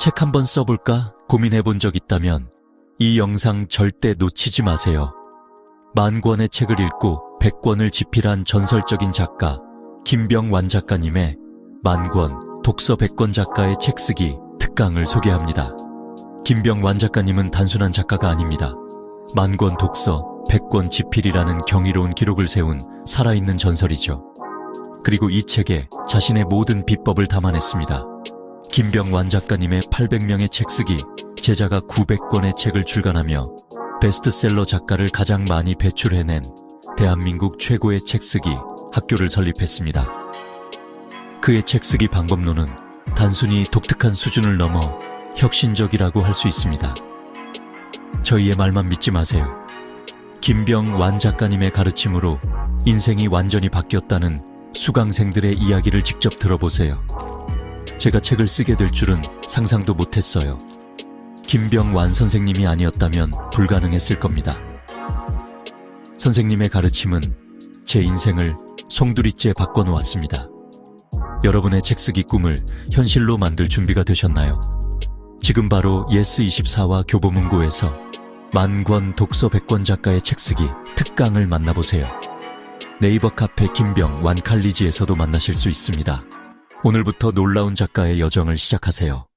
책 한번 써볼까 고민해 본 적 있다면 이 영상 절대 놓치지 마세요. 만 권의 책을 읽고 100권을 집필한 전설적인 작가 김병완 작가님의 만권 독서 100권 작가의 책 쓰기 특강을 소개합니다. 김병완 작가님은 단순한 작가가 아닙니다. 만권 독서 100권 집필이라는 경이로운 기록을 세운 살아있는 전설이죠. 그리고 이 책에 자신의 모든 비법을 담아냈습니다. 김병완 작가님의 800명의 책 쓰기, 제자가 900권의 책을 출간하며 베스트셀러 작가를 가장 많이 배출해낸 대한민국 최고의 책 쓰기 학교를 설립했습니다. 그의 책 쓰기 방법론은 단순히 독특한 수준을 넘어 혁신적이라고 할 수 있습니다. 저희의 말만 믿지 마세요. 김병완 작가님의 가르침으로 인생이 완전히 바뀌었다는 수강생들의 이야기를 직접 들어보세요. 제가 책을 쓰게 될 줄은 상상도 못했어요. 김병완 선생님이 아니었다면 불가능했을 겁니다. 선생님의 가르침은 제 인생을 송두리째 바꿔놓았습니다. 여러분의 책 쓰기 꿈을 현실로 만들 준비가 되셨나요? 지금 바로 예스24와 교보문고에서 만권 독서 100권 작가의 책 쓰기 특강을 만나보세요. 네이버 카페 김병 완칼리지에서도 만나실 수 있습니다. 오늘부터 놀라운 작가의 여정을 시작하세요.